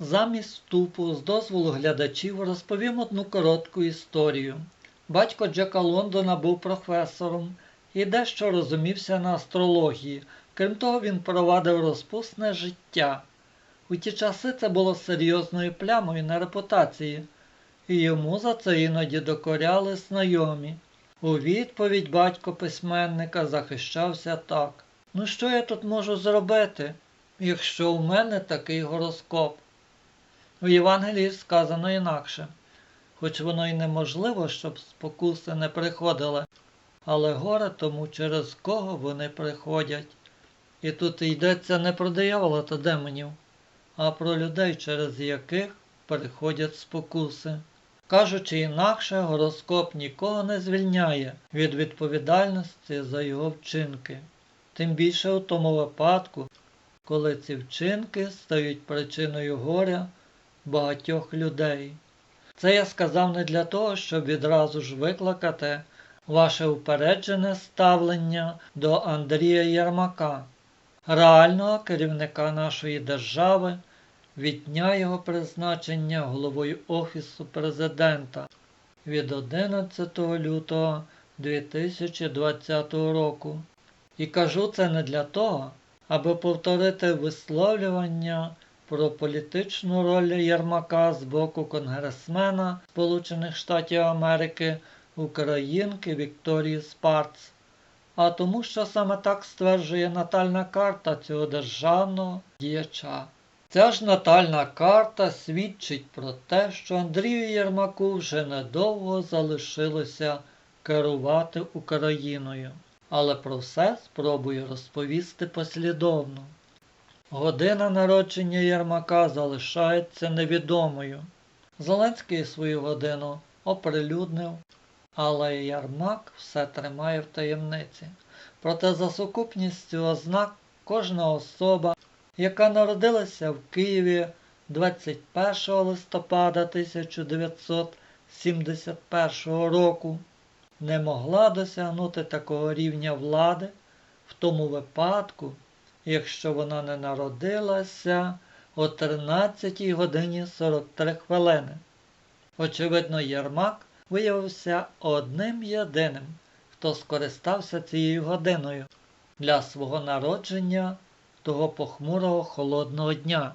Замість вступу з дозволу глядачів розповім одну коротку історію. Батько Джека Лондона був професором і дещо розумівся на астрології. Крім того, він провадив розпусне життя. У ті часи це було серйозною плямою на репутації, і йому за це іноді докоряли знайомі. У відповідь батько письменника захищався так. Ну що я тут можу зробити, якщо у мене такий гороскоп? У Євангелії сказано інакше, хоч воно й неможливо, щоб спокуси не приходили, але горе тому, через кого вони приходять. І тут йдеться не про диявола та демонів, а про людей, через яких приходять спокуси. Кажучи інакше, гороскоп нікого не звільняє від відповідальності за його вчинки, тим більше у тому випадку, коли ці вчинки стають причиною горя багатьох людей. Це я сказав не для того, щоб відразу ж викликати ваше упереджене ставлення до Андрія Єрмака, реального керівника нашої держави від дня його призначення головою Офісу президента від 11 лютого 2020 року. І кажу це не для того, аби повторити висловлювання про політичну роль Єрмака з боку конгресмена Сполучених Штатів Америки Українки Вікторії Спарц, а тому, що саме так стверджує натальна карта цього державного діяча. Ця ж натальна карта свідчить про те, що Андрію Єрмаку вже недовго залишилося керувати Україною, але про все спробую розповісти послідовно. Година народження Єрмака залишається невідомою. Зеленський свою годину оприлюднив, але Єрмак все тримає в таємниці. Проте за сукупністю ознак кожна особа, яка народилася в Києві 21 листопада 1971 року, не могла досягнути такого рівня влади в тому випадку, якщо вона не народилася о 13 годині 43 хвилини. Очевидно, Єрмак виявився одним єдиним, хто скористався цією годиною для свого народження того похмурого холодного дня.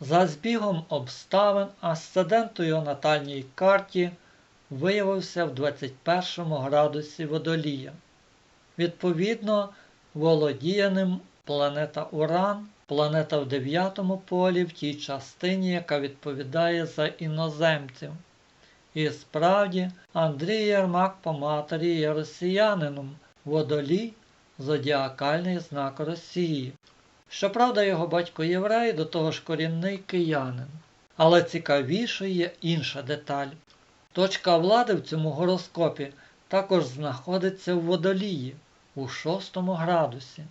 За збігом обставин асцендент натальній карті виявився в 21 градусі водолія. Відповідно, володіє ним планета Уран, планета в дев'ятому полі в тій частині, яка відповідає за іноземців. І справді, Андрій Єрмак по матері є росіянином, водолій зодіакальний знак Росії. Щоправда, його батько єврей, до того ж корінний киянин. Але цікавішою є інша деталь. Точка влади в цьому гороскопі також знаходиться в водолії у шостому градусі,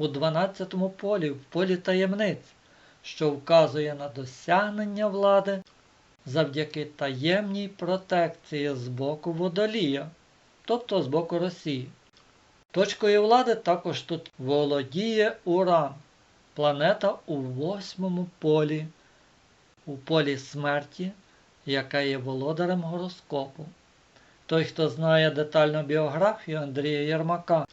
у 12 полі, в полі таємниць, що вказує на досягнення влади завдяки таємній протекції з боку водолія, тобто з боку Росії. Точкою влади також тут володіє Уран, планета у восьмому полі, у полі смерті, яка є володарем гороскопу. Той, хто знає детальну біографію Андрія Єрмака,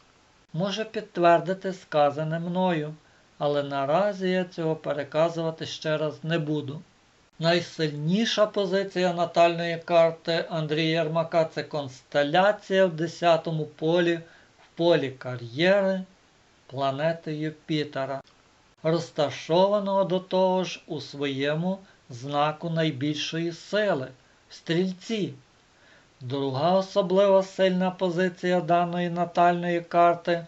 може підтвердити сказане мною, але наразі я цього переказувати ще раз не буду. Найсильніша позиція натальної карти Андрія Єрмака це констеляція в 10-му полі в полі кар'єри планети Юпітера, розташованого до того ж у своєму знаку найбільшої сили в стрільці. Друга особливо сильна позиція даної натальної карти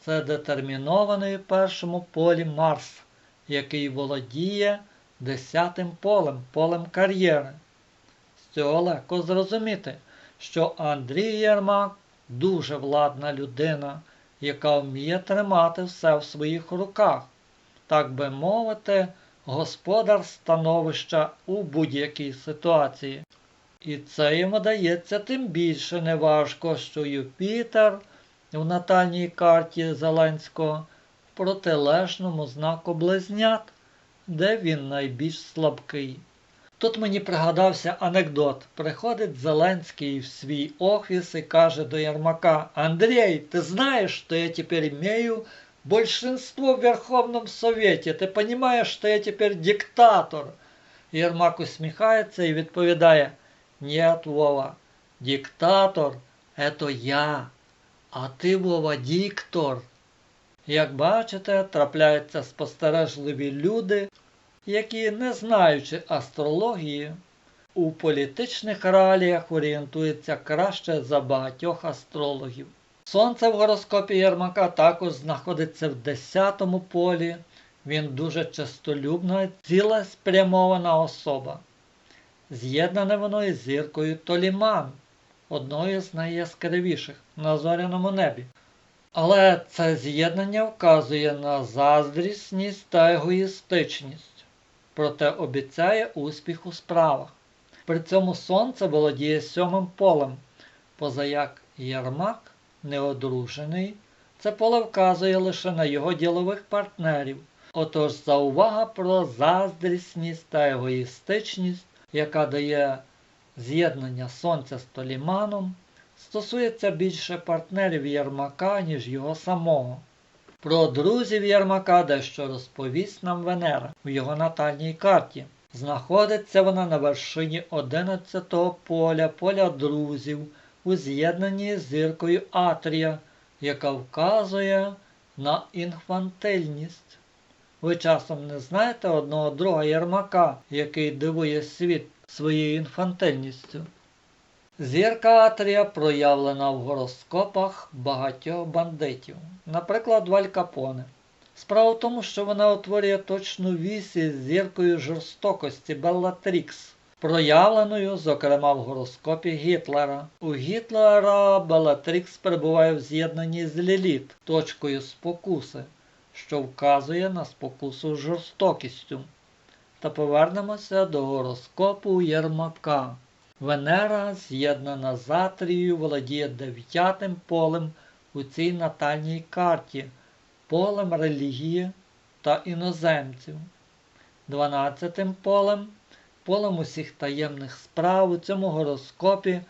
це детермінований першому полі Марс, який володіє десятим полем, полем кар'єри. З цього легко зрозуміти, що Андрій Єрмак дуже владна людина, яка вміє тримати все в своїх руках, так би мовити, господар становища у будь-якій ситуації. І це йому дається тим більше неважко, що Юпітер в натальній карті Зеленського в протилежному знаку близнят де він найбільш слабкий. Тут мені пригадався анекдот. Приходить Зеленський в свій офіс і каже до Єрмака: Андрій, ти знаєш, що я тепер имею большинство в Верховном Совете? Ти розумієш, що я тепер диктатор? Єрмак усміхається і відповідає: Нет, Вова, диктатор это я, а ти, Вова, диктор. Як бачите, трапляються спостережливі люди, які, не знаючи астрології, у політичних реаліях орієнтуються краще за багатьох астрологів. Сонце в гороскопі Єрмака також знаходиться в 10-му полі. Він дуже чистолюбна, цілеспрямована особа. З'єднане воно із зіркою Толіман, одною з найяскравіших на зоряному небі. Але це з'єднання вказує на заздрісність та егоїстичність, проте обіцяє успіх у справах. При цьому сонце володіє сьомим полем, позаяк Єрмак неодружений, це поле вказує лише на його ділових партнерів. Отож заувага про заздрісність та егоїстичність, яка дає з'єднання сонця з Толіманом, стосується більше партнерів Єрмака, ніж його самого. Про друзів Єрмака дещо розповість нам Венера в його натальній карті. Знаходиться вона на вершині 11-го поля, поля друзів, у з'єднанні з зіркою Атрія, яка вказує на інфантильність. Ви часом не знаєте одного друга Єрмака, який дивує світ своєю інфантильністю. Зірка Атрія проявлена в гороскопах багатьох бандитів, наприклад, Валь Капоне. Справа в тому, що вона утворює точну вісь із зіркою жорстокості Беллатрікс, проявленою, зокрема, в гороскопі Гітлера. У Гітлера Беллатрікс перебуває в з'єднанні з Ліліт, точкою спокуси, що вказує на спокусу жорстокістю. Та повернемося до гороскопу Єрмака. Венера, з'єднана з Атрією, володіє дев'ятим полем у цій натальній карті, полем релігії та іноземців, дванадцятим полем, полем усіх таємних справ у цьому гороскопі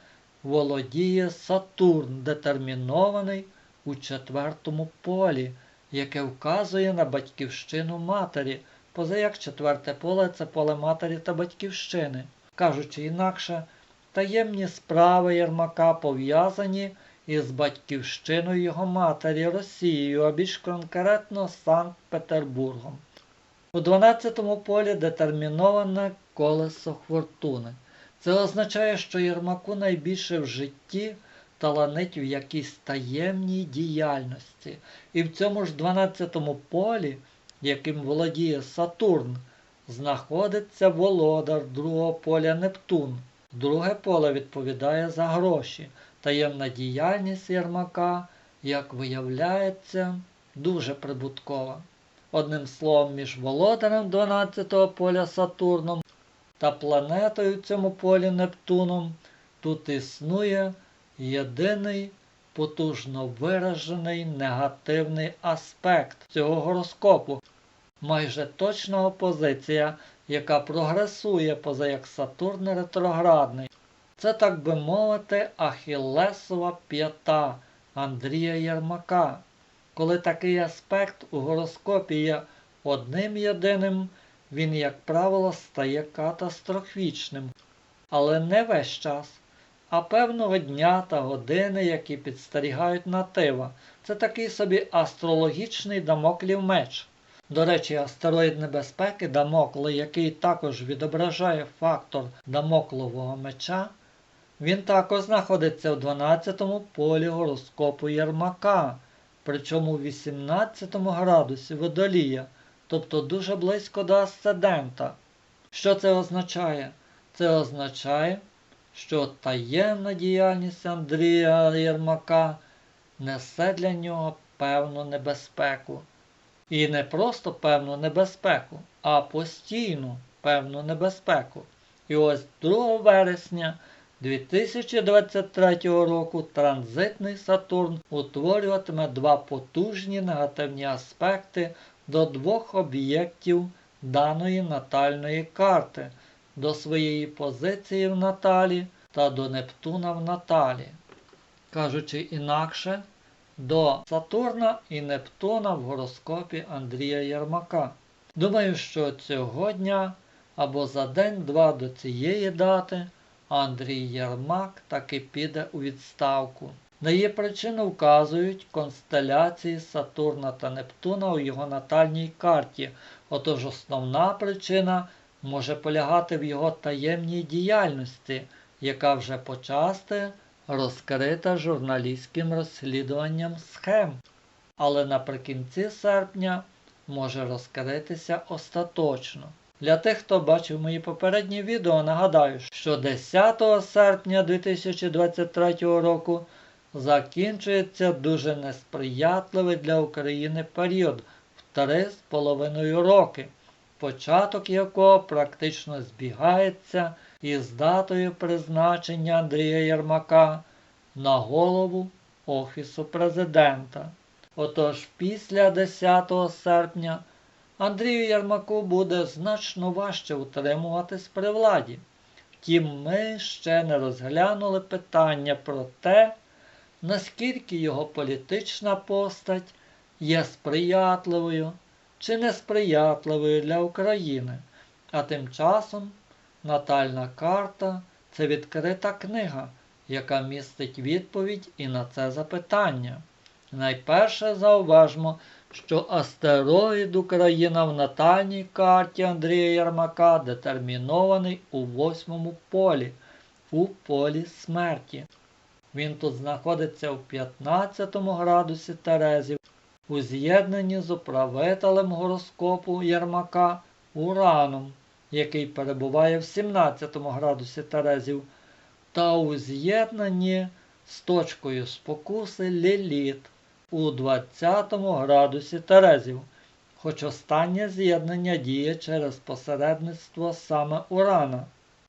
володіє Сатурн, детермінований у четвертому полі, яке вказує на батьківщину матері, позаяк четверте поле це поле матері та батьківщини. Кажучи інакше, таємні справи Єрмака пов'язані із батьківщиною його матері Росією, а більш конкретно Санкт-Петербургом. У 12-му полі детерміноване колесо фортуни. Це означає, що Єрмаку найбільше в житті таланить в якійсь таємній діяльності. І в цьому ж 12-му полі, яким володіє Сатурн, знаходиться володар другого поля Нептун. Друге поле відповідає за гроші. Таємна діяльність Єрмака, як виявляється, дуже прибуткова. Одним словом, між володарем 12-го поля Сатурном та планетою цьому полі Нептуном тут існує єдиний потужно виражений негативний аспект цього гороскопу, майже точна опозиція, яка прогресує поза як Сатурн ретроградний. Це, так би мовити, Ахілесова п'ята Андрія Єрмака. Коли такий аспект у гороскопі є одним єдиним, він, як правило, стає катастрофічним. Але не весь час, а певного дня та години, які підстерігають натива. Це такий собі астрологічний дамоклів меч. До речі, астероїд небезпеки Дамокл, який також відображає фактор дамоклового меча, він також знаходиться в 12-му полі гороскопу Єрмака, причому в 18 градусі водолія, тобто дуже близько до асцендента. Що це означає? Це означає, що таємна діяльність Андрія Єрмака несе для нього певну небезпеку. І не просто певну небезпеку, а постійну певну небезпеку. І ось 2 вересня 2023 року транзитний Сатурн утворюватиме два потужні негативні аспекти до двох об'єктів даної натальної карти до своєї позиції в наталі та до Нептуна в наталі. Кажучи інакше, до Сатурна і Нептуна в гороскопі Андрія Єрмака. Думаю, що цього дня або за день-два до цієї дати Андрій Єрмак таки піде у відставку. На її причину вказують констеляції Сатурна та Нептуна у його натальній карті. Отож основна причина може полягати в його таємній діяльності, яка вже почасти розкрита журналістським розслідуванням схем, але наприкінці серпня може розкритися остаточно. Для тих, хто бачив мої попередні відео, нагадаю, що 10 серпня 2023 року закінчується дуже несприятливий для України період в 3,5 роки, початок якого практично збігається із датою призначення Андрія Єрмака на голову Офісу президента. Отож, після 10 серпня Андрію Єрмаку буде значно важче утримуватись при владі. Втім, ми ще не розглянули питання про те, наскільки його політична постать є сприятливою чи несприятливою для України. А тим часом натальна карта це відкрита книга, яка містить відповідь і на це запитання. Найперше зауважмо, що астероїд Україна в натальній карті Андрія Ярмака детермінований у восьмому полі, у полі смерті. Він тут знаходиться в 15 градусі Терезів, у з'єднанні з управителем гороскопу Ярмака Ураном, який перебуває в 17 градусі Терезів, та у з'єднанні з точкою спокуси Ліліт у 20 градусі Терезів, хоч останнє з'єднання діє через посередництво саме Урана.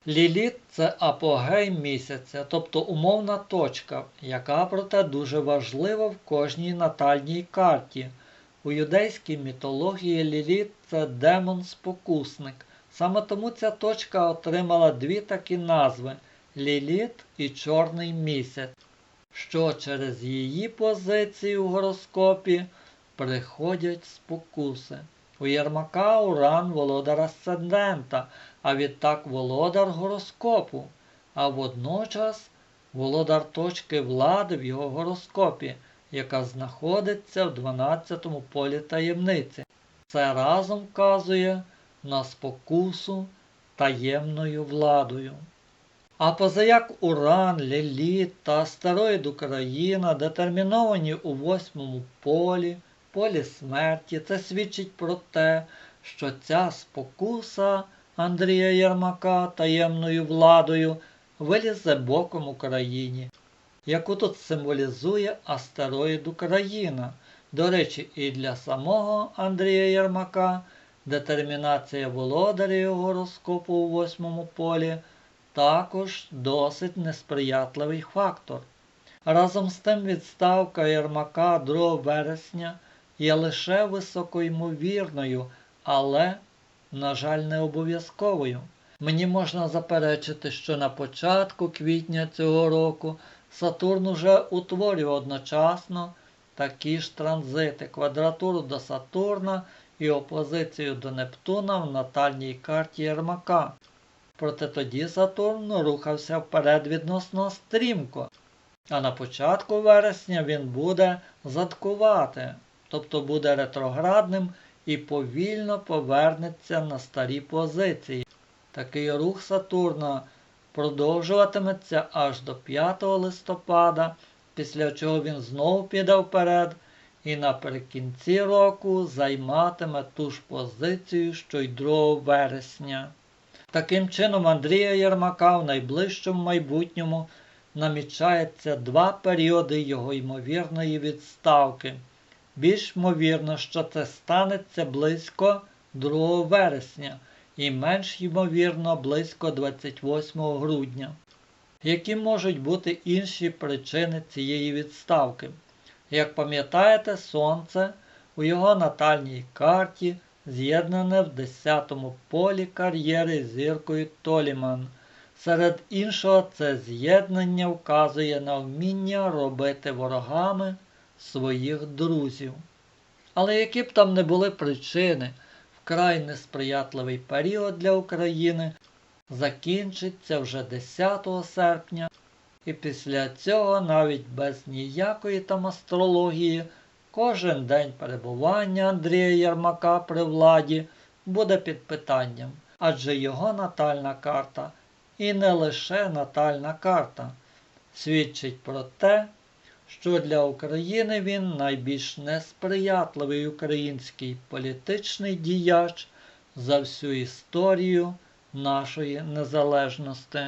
Ліліт це апогей місяця, тобто умовна точка, яка проте дуже важлива в кожній натальній карті. У юдейській мітології Ліліт це демон-спокусник. Саме тому ця точка отримала дві такі назви Ліліт і Чорний місяць, що через її позиції у гороскопі приходять спокуси. У Єрмака Уран володар асцендента, а відтак володар гороскопу, а водночас володар точки влади в його гороскопі, яка знаходиться в 12 полі таємниці. Це разом вказує на спокусу таємною владою. А позаяк Уран, Ліліт та астероїд Україна детерміновані у восьмому полі, полі смерті, це свідчить про те, що ця спокуса Андрія Єрмака таємною владою вилізе боком Україні, яку тут символізує астероїд Україна. До речі, і для самого Андрія Єрмака детермінація володаря його гороскопу у восьмому полі також досить несприятливий фактор. Разом з тим відставка Єрмака 2 вересня є лише високоймовірною, але, на жаль, не обов'язковою. Мені можна заперечити, що на початку квітня цього року Сатурн уже утворює одночасно такі ж транзити, квадратуру до Сатурна і опозицію до Нептуна в натальній карті Єрмака. Проте тоді Сатурн рухався вперед відносно стрімко, а на початку вересня він буде задкувати, тобто буде ретроградним і повільно повернеться на старі позиції. Такий рух Сатурна продовжуватиметься аж до 5 листопада, після чого він знову піде вперед і наприкінці року займатиме ту ж позицію, що й 2 вересня. Таким чином, Андрія Єрмака в найближчому майбутньому намічається два періоди його ймовірної відставки. Більш ймовірно, що це станеться близько 2 вересня і менш ймовірно близько 28 грудня. Які можуть бути інші причини цієї відставки? Як пам'ятаєте, Сонце у його натальній карті з'єднане в 10-му полі кар'єри зіркою Толіман. Серед іншого, це з'єднання вказує на вміння робити ворогами своїх друзів. Але які б там не були причини, вкрай несприятливий період для України закінчиться вже 10 серпня, і після цього навіть без ніякої там астрології кожен день перебування Андрія Ярмака при владі буде під питанням, адже його натальна карта і не лише натальна карта свідчить про те, що для України він найбільш несприятливий український політичний діяч за всю історію нашої незалежності.